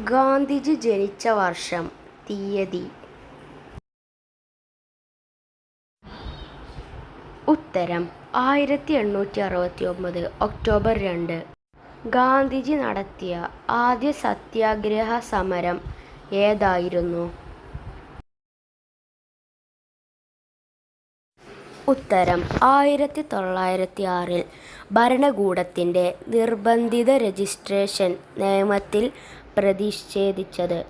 ഗാന്ധിജി ജനിച്ച വർഷം തീയതി. ഉത്തരം ആയിരത്തി എണ്ണൂറ്റി അറുപത്തി ഒമ്പത് ഒക്ടോബർ രണ്ട്. ഗാന്ധിജി നടത്തിയ ആദ്യ സത്യാഗ്രഹ സമരം ഏതായിരുന്നു? ഉത്തരം ആയിരത്തി തൊള്ളായിരത്തി ആറിൽ ഭരണകൂടത്തിന്റെ നിർബന്ധിത രജിസ്ട്രേഷൻ നിയമത്തിൽ പ്രതിഷേധിച്ചത്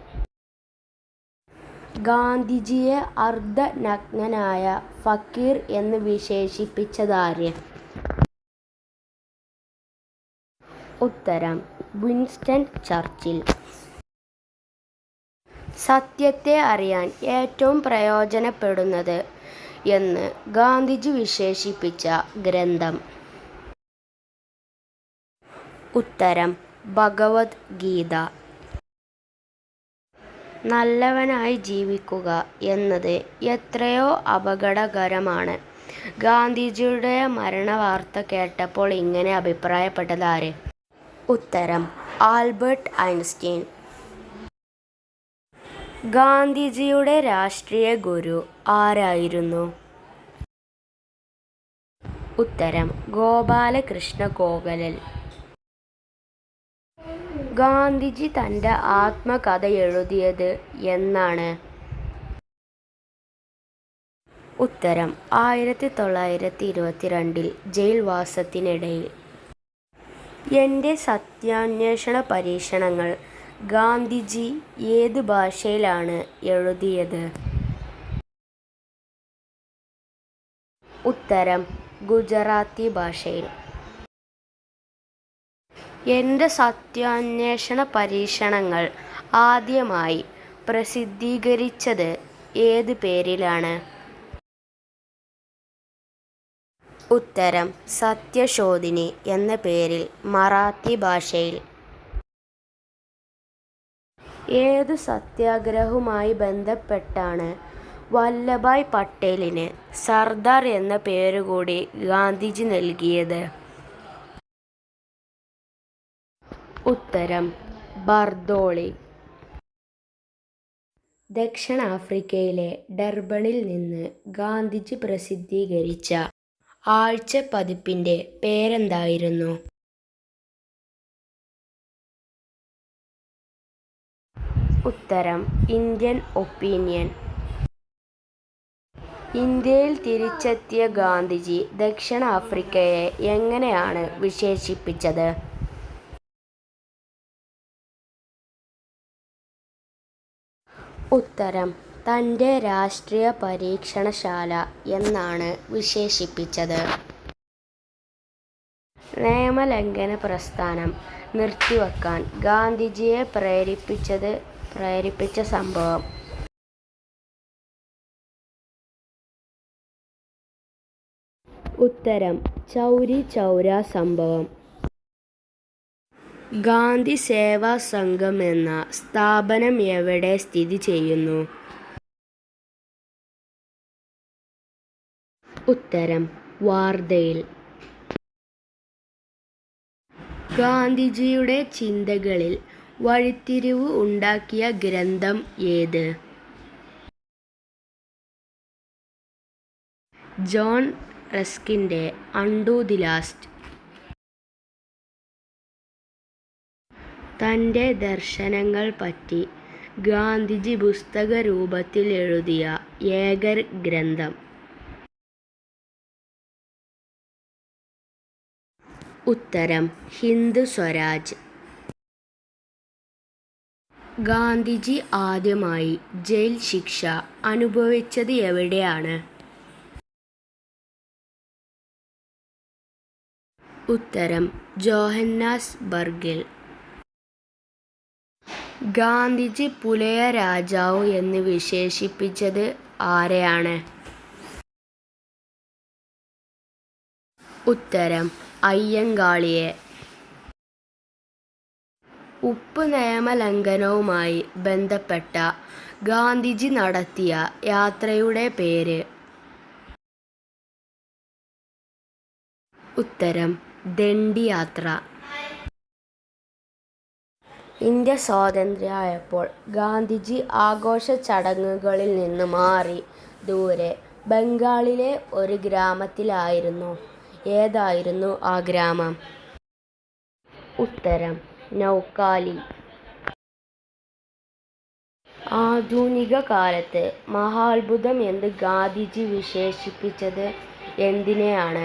ഗാന്ധിജിയെ അർദ്ധനഗ്നനായ ഫക്കീർ എന്ന് വിശേഷിപ്പിച്ചതാര്? ഉത്തരം വിൻസ്റ്റൺ ചർച്ചിൽ. സത്യത്തെ അറിയാൻ ഏറ്റവും പ്രയോജനപ്പെടുന്നത് എന്ന് ഗാന്ധിജി വിശേഷിപ്പിച്ച ഗ്രന്ഥം. ഉത്തരം ഭഗവത്ഗീത. നല്ലവനായി ജീവിക്കുക എന്നത് എത്രയോ അപകടകരമാണ്. ഗാന്ധിജിയുടെ മരണവാർത്ത കേട്ടപ്പോൾ ഇങ്ങനെ അഭിപ്രായപ്പെട്ടതാര് ഉത്തരം ആൽബർട്ട് ഐൻസ്റ്റീൻ. ഗാന്ധിജിയുടെ രാഷ്ട്രീയ ഗുരു ആരായിരുന്നു? ഉത്തരം ഗോപാലകൃഷ്ണ ഗോഖലൽ ഗാന്ധിജി തന്റെ ആത്മകഥ എഴുതിയത് എന്നാണ്. ഉത്തരം ആയിരത്തി തൊള്ളായിരത്തി ഇരുപത്തിരണ്ടിൽ ജയിൽവാസത്തിനിടയിൽ. എന്റെ സത്യാന്വേഷണ പരീക്ഷണങ്ങൾ ഗാന്ധിജി ഏത് ഭാഷയിലാണ് എഴുതിയത്? ഉത്തരം ഗുജറാത്തി ഭാഷയിൽ. എന്റെ സത്യാന്വേഷണ പരീക്ഷണങ്ങൾ ആദ്യമായി പ്രസിദ്ധീകരിച്ചത് ഏത് പേരിലാണ്? ഉത്തരം സത്യശോധിനി എന്ന പേരിൽ മറാത്തി ഭാഷയിൽ. ഏത് സത്യാഗ്രഹവുമായി ബന്ധപ്പെട്ടാണ് വല്ലഭായ് പട്ടേലിന് സർദാർ എന്ന പേരുകൂടി ഗാന്ധിജി നൽകിയത്? ഉത്തരം ബർദോളി ദക്ഷിണാഫ്രിക്കയിലെ ഡർബണിൽ നിന്ന് ഗാന്ധിജി പ്രസിദ്ധീകരിച്ച ആഴ്ച പതിപ്പിന്റെ പേരെന്തായിരുന്നു? ഉത്തരം ഇന്ത്യൻ ഒപ്പീനിയൻ. ഇന്ത്യയിൽ തിരിച്ചെത്തിയ ഗാന്ധിജി ദക്ഷിണാഫ്രിക്കയെ എങ്ങനെയാണ് വിശേഷിപ്പിച്ചത്? ഉത്തരം. തന്റെ രാഷ്ട്രീയ പരീക്ഷണശാല എന്നാണ് വിശേഷിപ്പിച്ചത്. നിയമലംഘന പ്രസ്ഥാനം നിർത്തിവെക്കാൻ ഗാന്ധിജിയെ പ്രേരിപ്പിച്ചത് പ്രേരിപ്പിച്ച സംഭവം. ഉത്തരം. ചൗരി ചൗര സംഭവം. ഗാന്ധി സേവാ സംഘം എന്ന സ്ഥാപനം എവിടെ സ്ഥിതി ചെയ്യുന്നു? ഉത്തരം വാർധയിൽ ഗാന്ധിജിയുടെ ചിന്തകളിൽ വഴിത്തിരിവ് ഉണ്ടാക്കിയ ഗ്രന്ഥം ഏത്? ജോൺ റസ്കിന്റെ അണ്ടു ദി ലാസ്റ്റ്. തന്റെ ദർശനങ്ങൾ പറ്റി ഗാന്ധിജി പുസ്തക രൂപത്തിൽ എഴുതിയ ഏക ഗ്രന്ഥം. ഉത്തരം ഹിന്ദു സ്വരാജ്. ഗാന്ധിജി ആദ്യമായി ജയിൽ ശിക്ഷ അനുഭവിച്ചത് എവിടെയാണ്? ഉത്തരം ജോഹന്നാസ്ബർഗിൽ ഗാന്ധിജി പുലയ രാജാവ് എന്ന് വിശേഷിപ്പിച്ചത് ആരെയാണ്? ഉത്തരം അയ്യങ്കാളിയെ. ഉപ്പ് നിയമലംഘനവുമായി ബന്ധപ്പെട്ട ഗാന്ധിജി നടത്തിയ യാത്രയുടെ പേര്. ഉത്തരം ദണ്ഡി യാത്ര ഇന്ത്യ സ്വാതന്ത്ര്യമായപ്പോൾ ഗാന്ധിജി ആഘോഷ ചടങ്ങുകളിൽ നിന്ന് മാറി ദൂരെ ബംഗാളിലെ ഒരു ഗ്രാമത്തിലായിരുന്നു. ഏതായിരുന്നു ആ ഗ്രാമം? ഉത്തരം നൗകാലി. ആധുനിക കാലത്ത് മഹാത്ഭുതം എന്ന് ഗാന്ധിജി വിശേഷിപ്പിച്ചത് എന്തിനെയാണ്?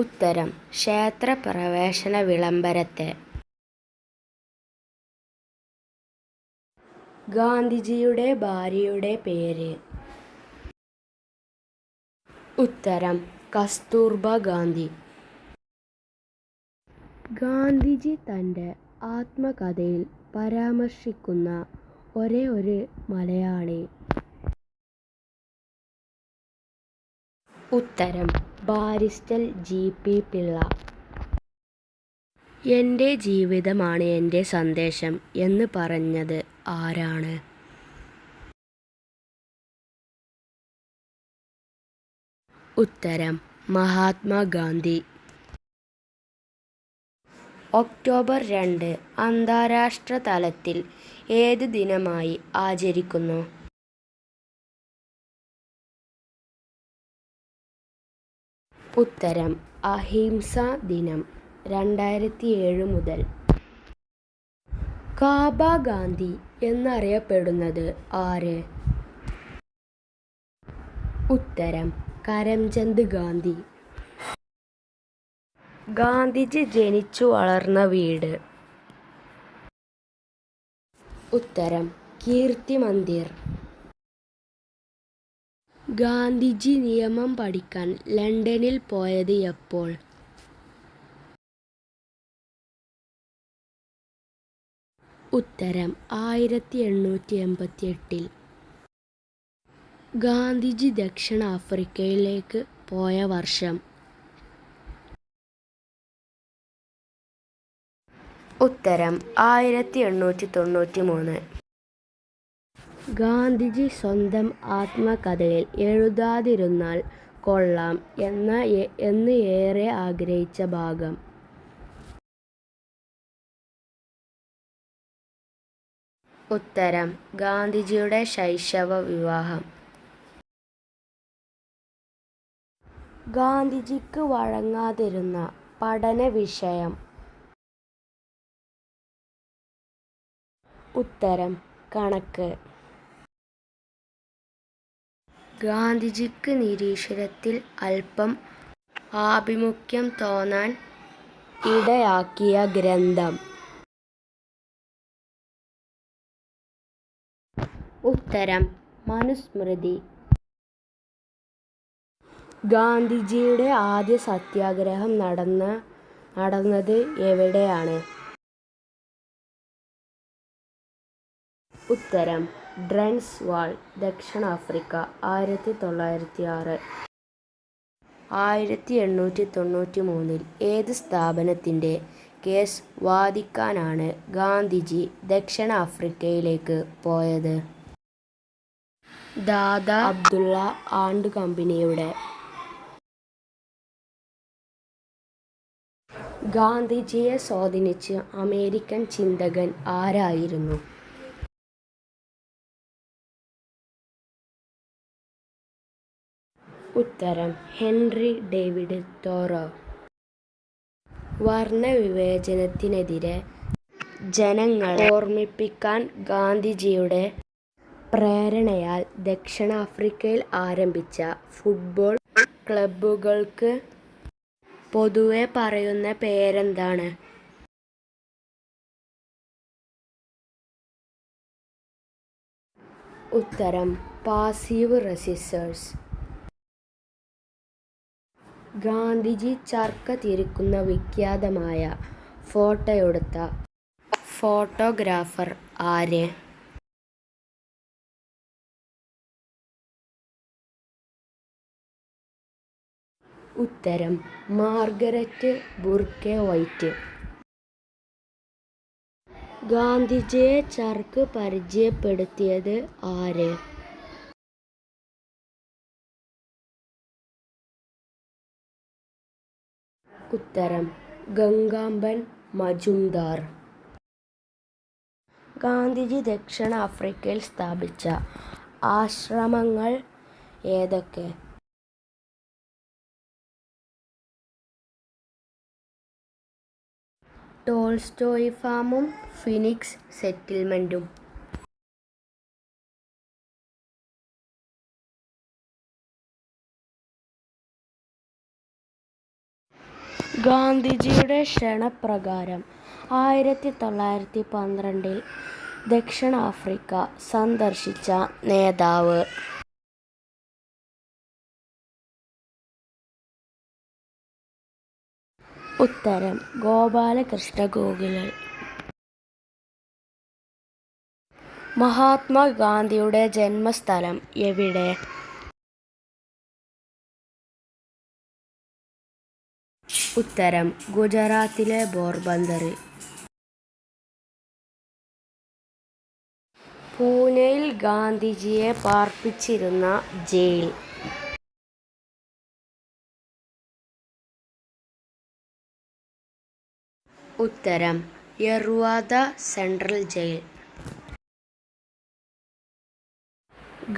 ഉത്തരം ക്ഷേത്രപ്രവേശന വിളംബരത്തെ. ഗാന്ധിജിയുടെ ഭാര്യയുടെ പേര്? ഉത്തരം കസ്തൂർബ ഗാന്ധി. ഗാന്ധിജി തന്റെ ആത്മകഥയിൽ പരാമർശിക്കുന്ന ഒരേ ഒരു മലയാളി? ഉത്തരം ബാരിസ്റ്റർ ജി. പി. പിള്ള. എന്റെ ജീവിതമാണ് എന്റെ സന്ദേശം എന്ന് പറഞ്ഞത് ആരാണ്? ഉത്തരം മഹാത്മാഗാന്ധി ഒക്ടോബർ രണ്ട് അന്താരാഷ്ട്ര തലത്തിൽ ഏത് ദിനമായി ആചരിക്കുന്നു? ഉത്തരം അഹിംസ ദിനം. രണ്ടായിരത്തി ഏഴ് മുതൽ കാബ ഗാന്ധി എന്നറിയപ്പെടുന്നത് ആര്? ഉത്തരം കരംചന്ദ് ഗാന്ധി. ഗാന്ധിജി ജനിച്ചു വളർന്ന വീട്? ഉത്തരം കീർത്തി മന്ദിർ. ഗാന്ധിജി നിയമം പഠിക്കാൻ ലണ്ടനിൽ പോയത് എപ്പോൾ? ഉത്തരം ആയിരത്തി എണ്ണൂറ്റി എൺപത്തി എട്ടിൽ ഗാന്ധിജി ദക്ഷിണാഫ്രിക്കയിലേക്ക് പോയ വർഷം? ഉത്തരം ആയിരത്തി എണ്ണൂറ്റി തൊണ്ണൂറ്റിമൂന്ന്. ഗാന്ധിജി സ്വന്തം ആത്മകഥയിൽ എഴുതാതിരുന്നാൽ കൊള്ളാം എന്ന എന്ന് ഏറെ ആഗ്രഹിച്ച ഭാഗം? ഉത്തരം ഗാന്ധിജിയുടെ ശൈശവ വിവാഹം. ഗാന്ധിജിക്ക് വഴങ്ങാതിരുന്ന പഠന വിഷയം ഉത്തരം കണക്ക്. ഗാന്ധിജിക്ക് നിരീശ്വരത്തിൽ അല്പം ആഭിമുഖ്യം തോന്നാൻ ഇടയാക്കിയ ഗ്രന്ഥം? ഉത്തരം മനുസ്മൃതി. ഗാന്ധിജിയുടെ ആദ്യ സത്യാഗ്രഹം നടന്ന നടന്നത് എവിടെയാണ്? ഉത്തരം ട്രാൻസ്വാൾ, ദക്ഷിണാഫ്രിക്ക. ആയിരത്തി തൊള്ളായിരത്തി ആറ് ആയിരത്തി എണ്ണൂറ്റി തൊണ്ണൂറ്റി മൂന്നിൽ ഏത് സ്ഥാപനത്തിന്റെ കേസ് വാദിക്കാനാണ് ഗാന്ധിജി ദക്ഷിണാഫ്രിക്കയിലേക്ക് പോയത്? ദാദാ അബ്ദുള്ള ആൻഡ് കമ്പനിയുടെ. ഗാന്ധിജിയെ സ്വാധീനിച്ച് അമേരിക്കൻ ചിന്തകൻ ആരായിരുന്നു? ഉത്തരം ഹെൻറി ഡേവിഡ് തോറോ. വർണവിവേചനത്തിനെതിരെ ജനങ്ങളെ ഓർമ്മിപ്പിക്കാൻ ഗാന്ധിജിയുടെ പ്രേരണയാൽ ദക്ഷിണാഫ്രിക്കയിൽ ആരംഭിച്ച ഫുട്ബോൾ ക്ലബ്ബുകൾക്ക് പൊതുവെ പറയുന്ന പേരെന്താണ്? ഉത്തരം പാസീവ് റെസിസ്റ്റേഴ്സ്. ഗാന്ധിജി ചർക്ക തിരിക്കുന്ന വിഖ്യാതമായ ഫോട്ടോയെടുത്ത ഫോട്ടോഗ്രാഫർ ആര്? ഉത്തരം മാർഗരറ്റ് ബുർക്കെ വൈറ്റ്. ഗാന്ധിജിയെ ചർക്ക് പരിചയപ്പെടുത്തിയത് ആര്? ഉത്തരം ഗംഗാംബൻ മജുംദാർ. ഗാന്ധിജി ദക്ഷിണാഫ്രിക്കയിൽ സ്ഥാപിച്ച ആശ്രമങ്ങൾ ഏതൊക്കെ? ടോൾസ്റ്റോയി ഫാമും ഫിനിക്സ് സെറ്റിൽമെന്റും ഗാന്ധിജിയുടെ ക്ഷണപ്രകാരം ആയിരത്തി തൊള്ളായിരത്തി പന്ത്രണ്ടിൽ ദക്ഷിണാഫ്രിക്ക സന്ദർശിച്ച നേതാവ്. ഉത്തരം ഗോപാലകൃഷ്ണ ഗോകുലൻ മഹാത്മാഗാന്ധിയുടെ ജന്മസ്ഥലം എവിടെ? ഉത്തരം ഗുജറാത്തിലെ പോർബന്തറിൽ പൂനെയിൽ ഗാന്ധിജിയെ പാർപ്പിച്ചിരുന്ന ജയിൽ. ഉത്തരം യർവാദ സെൻട്രൽ ജയിൽ.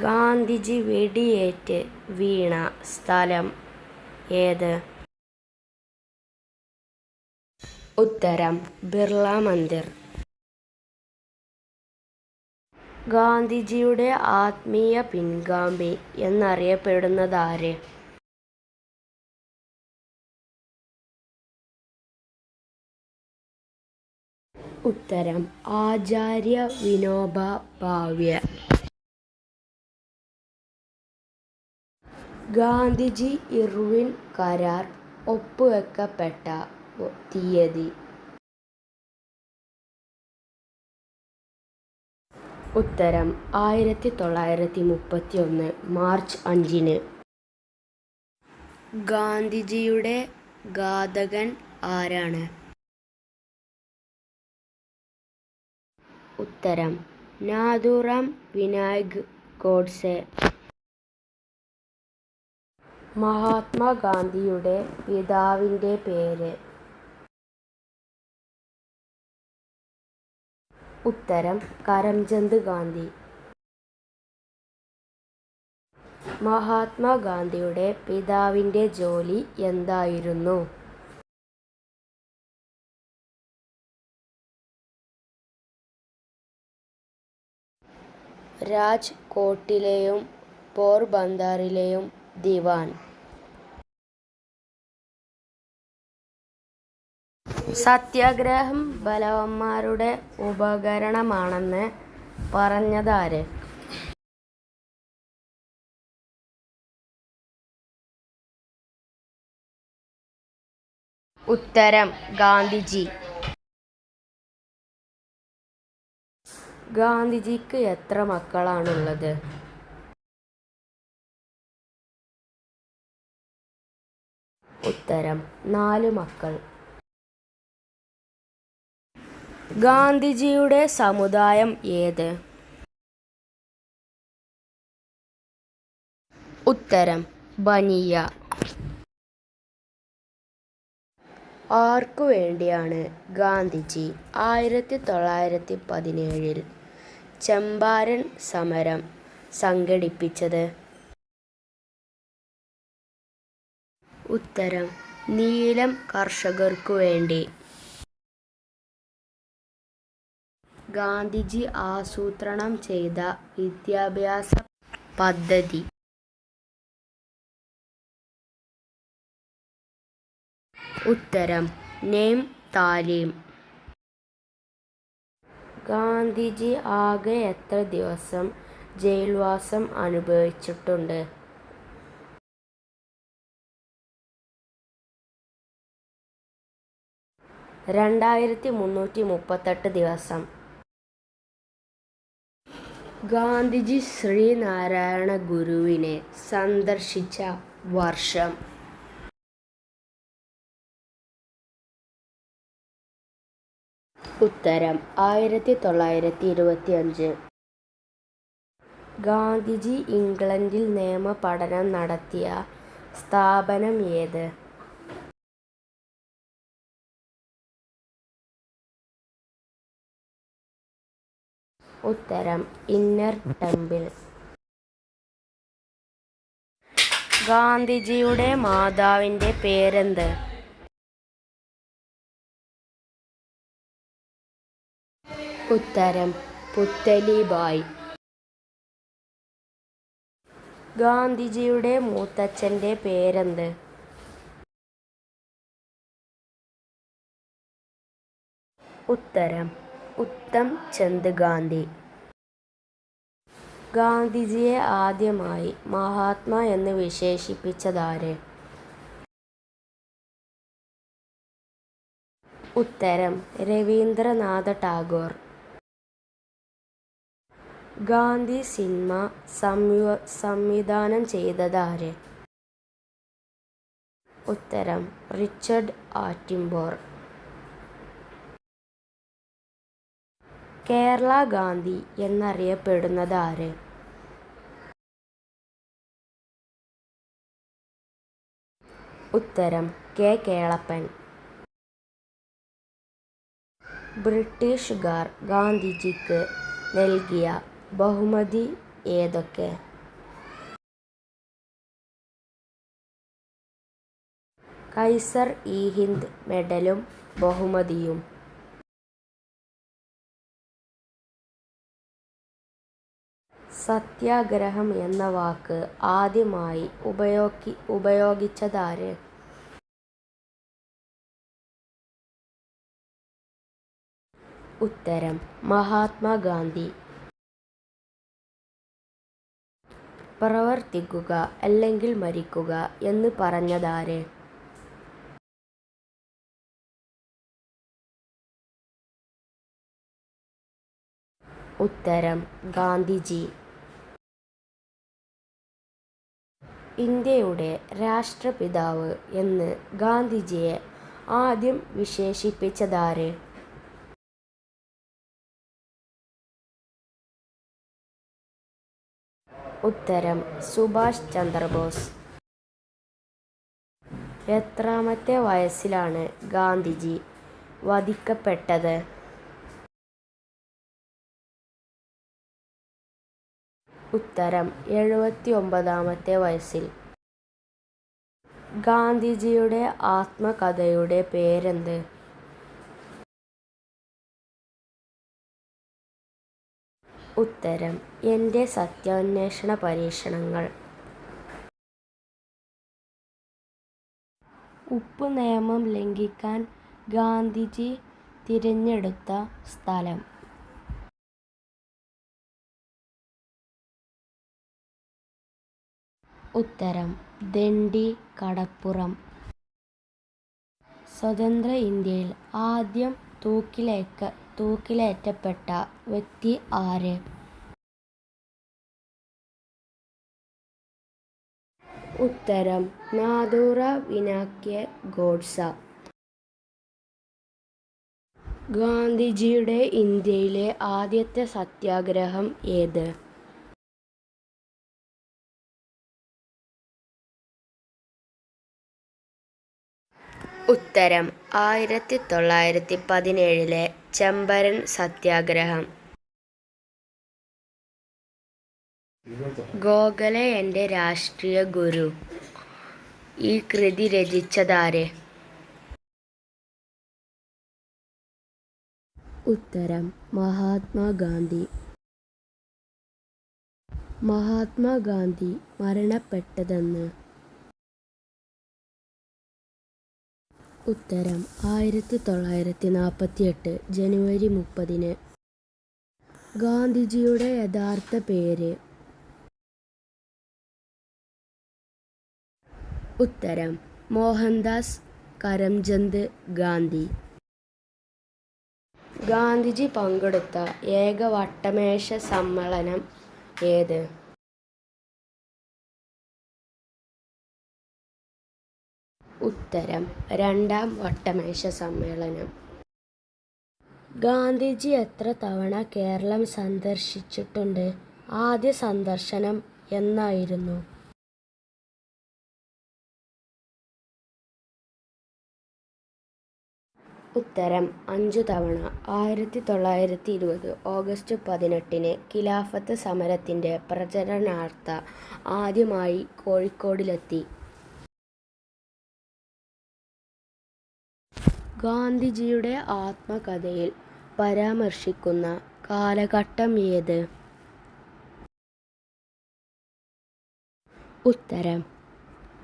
ഗാന്ധിജി വെടിയേറ്റ് വീണ സ്ഥലം ഏത്? ഉത്തരം ബിർള മന്ദിർ ഗാന്ധിജിയുടെ ആത്മീയ പിൻഗാമി എന്നറിയപ്പെടുന്നതാര്? ഉത്തരം ആചാര്യ വിനോബ ഭാവ്യ. ഗാന്ധിജി ഇർവിൻ കരാർ ഒപ്പുവെക്കപ്പെട്ട തീയതി. ഉത്തരം ആയിരത്തി തൊള്ളായിരത്തി മുപ്പത്തി ഒന്ന് മാർച്ച് അഞ്ചിന്. ഗാന്ധിജിയുടെ ഘാതകൻ ആരാണ്? ഉത്തരം നാദൂറാം വിനായക് ഗോഡ്സെ. മഹാത്മാഗാന്ധിയുടെ പിതാവിന്റെ പേര് ഉത്തരം കരംചന്ദ് ഗാന്ധി. മഹാത്മാഗാന്ധിയുടെ പിതാവിന്റെ ജോലി എന്തായിരുന്നു? രാജ്കോട്ടിലെയും പോർബന്ദറിലെയും ദിവാൻ. സത്യാഗ്രഹം ബലവന്മാരുടെ ഉപകരണമാണെന്ന് പറഞ്ഞതാര്? ഉത്തരം ഗാന്ധിജി. ഗാന്ധിജിക്ക് എത്ര മക്കളാണുള്ളത്? ഉത്തരം നാല് മക്കൾ. ഗാന്ധിജിയുടെ സമുദായം ഏത്? ഉത്തരം ബനിയ. ആർക്കു വേണ്ടിയാണ് ഗാന്ധിജി ആയിരത്തി തൊള്ളായിരത്തി പതിനേഴിൽ ചമ്പാരൻ സമരം സംഘടിപ്പിച്ചത്? ഉത്തരം നീലം കർഷകർക്കു വേണ്ടി. ഗാന്ധിജി ആസൂത്രണം ചെയ്ത വിദ്യാഭ്യാസ പദ്ധതി. ഉത്തരം നെയിം താലീം. ഗാന്ധിജി ആകെ എത്ര ദിവസം ജയിൽവാസം അനുഭവിച്ചിട്ടുണ്ട്? രണ്ടായിരത്തി മുന്നൂറ്റി മുപ്പത്തെട്ട് ദിവസം. ഗാന്ധിജി ശ്രീനാരായണ ഗുരുവിനെ സന്ദർശിച്ച വർഷം. ഉത്തരം ആയിരത്തി തൊള്ളായിരത്തി ഇരുപത്തി അഞ്ച് ഗാന്ധിജി ഇംഗ്ലണ്ടിൽ നിയമ പഠനം നടത്തിയ സ്ഥാപനം ഏത്? ഉത്തരം ഇന്നർ ടെമ്പിൾ. ഗാന്ധിജിയുടെ മാതാവിന്റെ പേരെന്ത്? ഉത്തരം പുത്തലിബായ് ഗാന്ധിജിയുടെ മൂത്തച്ഛന്റെ പേരെന്ത്? ഉത്തരം ഉത്തം ചന്ദ് ഗാന്ധി. ഗാന്ധിജിയെ ആദ്യമായി മഹാത്മാ എന്ന് വിശേഷിപ്പിച്ചതാര്? ഉത്തരം രവീന്ദ്രനാഥ ടാഗോർ. ഗാന്ധി സിനിമ സംവ സംവിധാനം ചെയ്തതാര്? ഉത്തരം റിച്ചർഡ് ആറ്റിംബോർ. കേരള ഗാന്ധി എന്നറിയപ്പെടുന്നത് ആര് ഉത്തരം കെ കേളപ്പൻ. ബ്രിട്ടീഷുകാർ ഗാന്ധിജിക്ക് നൽകിയ ബഹുമതി ഏതൊക്കെ? കൈസർ ഇ ഹിന്ദ് മെഡലും ബഹുമതിയും. സത്യാഗ്രഹം എന്ന വാക്ക് ആദ്യമായി ഉപയോഗി ഉപയോഗിച്ചതാര്? ഉത്തരം മഹാത്മാഗാന്ധി. പ്രവർത്തിക്കുക അല്ലെങ്കിൽ മരിക്കുക എന്ന് പറഞ്ഞതാര്? ഉത്തരം ഗാന്ധിജി. ഇന്ത്യയുടെ രാഷ്ട്രപിതാവ് എന്ന് ഗാന്ധിജിയെ ആദ്യം വിശേഷിപ്പിച്ചതാര്? ഉത്തരം സുഭാഷ് ചന്ദ്രബോസ്. എത്രാമത്തെ വയസ്സിലാണ് ഗാന്ധിജി വധിക്കപ്പെട്ടത്? ഉത്തരം എഴുപത്തി ഒമ്പതാമത്തെ വയസ്സിൽ. ഗാന്ധിജിയുടെ ആത്മകഥയുടെ പേരെന്ത്? ഉത്തരം എന്റെ സത്യാന്വേഷണ പരീക്ഷണങ്ങൾ. ഉപ്പ് നിയമം ലംഘിക്കാൻ ഗാന്ധിജി തിരഞ്ഞെടുത്ത സ്ഥലം. ഉത്തരം. ദണ്ഡി കടപ്പുറം. സ്വതന്ത്ര ഇന്ത്യയിൽ ആദ്യം തൂക്കിലേക്ക തൂക്കിലേറ്റപ്പെട്ട വ്യക്തി ആര്? ഉത്തരം. നാദൂറ വിനാക്യ ഗോഡ്സ. ഗാന്ധിജിയുടെ ഇന്ത്യയിലെ ആദ്യത്തെ സത്യാഗ്രഹം ഏത്? ഉത്തരം. ആയിരത്തി തൊള്ളായിരത്തി പതിനേഴിലെ ചമ്പരൻ സത്യാഗ്രഹം. ഗോഖലെ എന്റെ രാഷ്ട്രീയ ഗുരു. ഈ കൃതി രചിച്ചതാര്? ഉത്തരം മഹാത്മാഗാന്ധി. മഹാത്മാഗാന്ധി മരണപ്പെട്ടതെന്ന്. ഉത്തരം ആയിരത്തി തൊള്ളായിരത്തി നാൽപ്പത്തി എട്ട് ജനുവരി മുപ്പതിന്. ഗാന്ധിജിയുടെ യഥാർത്ഥ പേര്. ഉത്തരം മോഹൻദാസ് കരംചന്ദ് ഗാന്ധി. ഗാന്ധിജി പങ്കെടുത്ത ഏക വട്ടമേശ സമ്മേളനം ഏത്? ഉത്തരം. രണ്ടാം വട്ടമേശ സമ്മേളനം. ഗാന്ധിജി എത്ര തവണ കേരളം സന്ദർശിച്ചിട്ടുണ്ട്? ആദ്യ സന്ദർശനം എന്നായിരുന്നു. ഉത്തരം. അഞ്ചു തവണ. ആയിരത്തി തൊള്ളായിരത്തി ഇരുപത് ഓഗസ്റ്റ് പതിനെട്ടിന് ഖിലാഫത്ത് സമരത്തിന്റെ പ്രചരണാർത്ഥ ആദ്യമായി കോഴിക്കോടിലെത്തി. ഗാന്ധിജിയുടെ ആത്മകഥയിൽ പരാമർശിക്കുന്ന കാലഘട്ടം ഏത്? ഉത്തരം.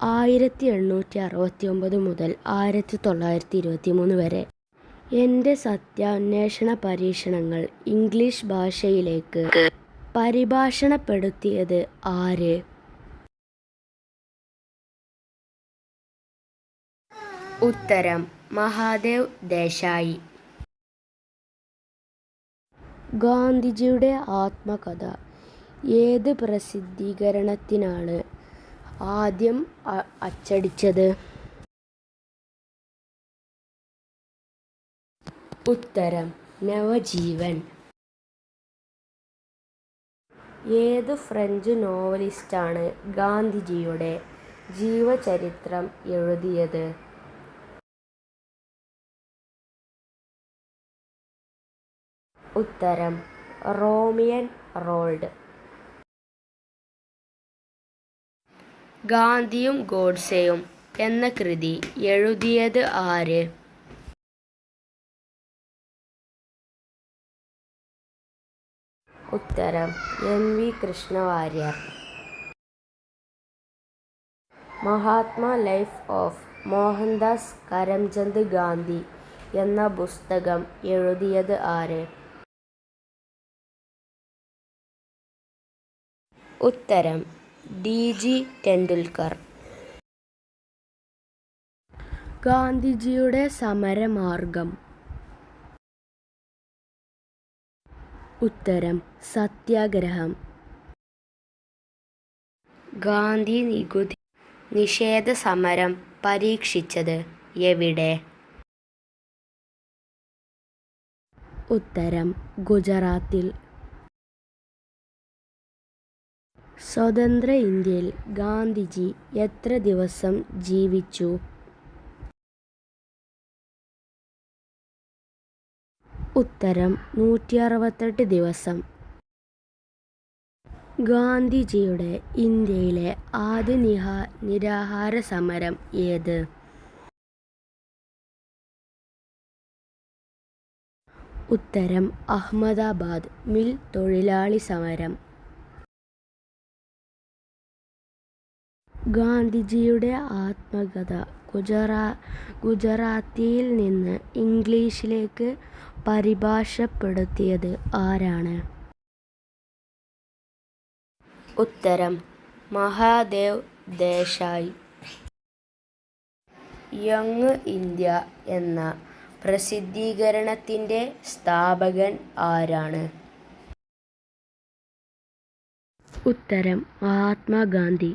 ആയിരത്തി എണ്ണൂറ്റി അറുപത്തി ഒമ്പത് മുതൽ ആയിരത്തി തൊള്ളായിരത്തി ഇരുപത്തി മൂന്ന് വരെ എന്റെ സത്യാന്വേഷണ പരീക്ഷണങ്ങൾ ഇംഗ്ലീഷ് ഭാഷയിലേക്ക് പരിഭാഷണപ്പെടുത്തിയത് ആര്? ഉത്തരം മഹാദേവ് ദേശായി. ഗാന്ധിജിയുടെ ആത്മകഥ ഏത് പ്രസിദ്ധീകരണത്തിനാണ് ആദ്യം അച്ചടിച്ചത്? ഉത്തരം നവജീവൻ. ഏത് ഫ്രഞ്ച് നോവലിസ്റ്റാണ് ഗാന്ധിജിയുടെ ജീവചരിത്രം എഴുതിയത്? ഉത്തരം റോമിയൻ റോൾഡ്. ഗാന്ധിയും ഗോഡ്സെയും എന്ന കൃതി എഴുതിയത് ആര്? ഉത്തരം M V Krishna Warrier. Mahatma life of Mohandas Karamchand Gandhi എന്ന പുസ്തകം എഴുതിയത് ആര്? ഉത്തരം. D G Tendulkar. ഗാന്ധിജിയുടെ സമരമാർഗം. ഉത്തരം സത്യാഗ്രഹം. ഗാന്ധി നികുതി നിഷേധ സമരം പരീക്ഷിച്ചത് എവിടെ? ഉത്തരം ഗുജറാത്തിൽ. സ്വതന്ത്ര ഇന്ത്യയിൽ ഗാന്ധിജി എത്ര ദിവസം ജീവിച്ചു? ഉത്തരം നൂറ്റി അറുപത്തെട്ട് ദിവസം. ഗാന്ധിജിയുടെ ഇന്ത്യയിലെ ആദ്യ നിഹാ നിരാഹാര സമരം ഏത്? ഉത്തരം അഹമ്മദാബാദ് മിൽ തൊഴിലാളി സമരം. ഗാന്ധിജിയുടെ ആത്മകഥ ഗുജറാ ഗുജറാത്തിയിൽ നിന്ന് ഇംഗ്ലീഷിലേക്ക് പരിഭാഷപ്പെടുത്തിയത് ആരാണ്? ഉത്തരം മഹാദേവ് ദേശായി. യങ് ഇന്ത്യ എന്ന പ്രസിദ്ധീകരണത്തിന്റെ സ്ഥാപകൻ ആരാണ്? ഉത്തരം മഹാത്മാഗാന്ധി.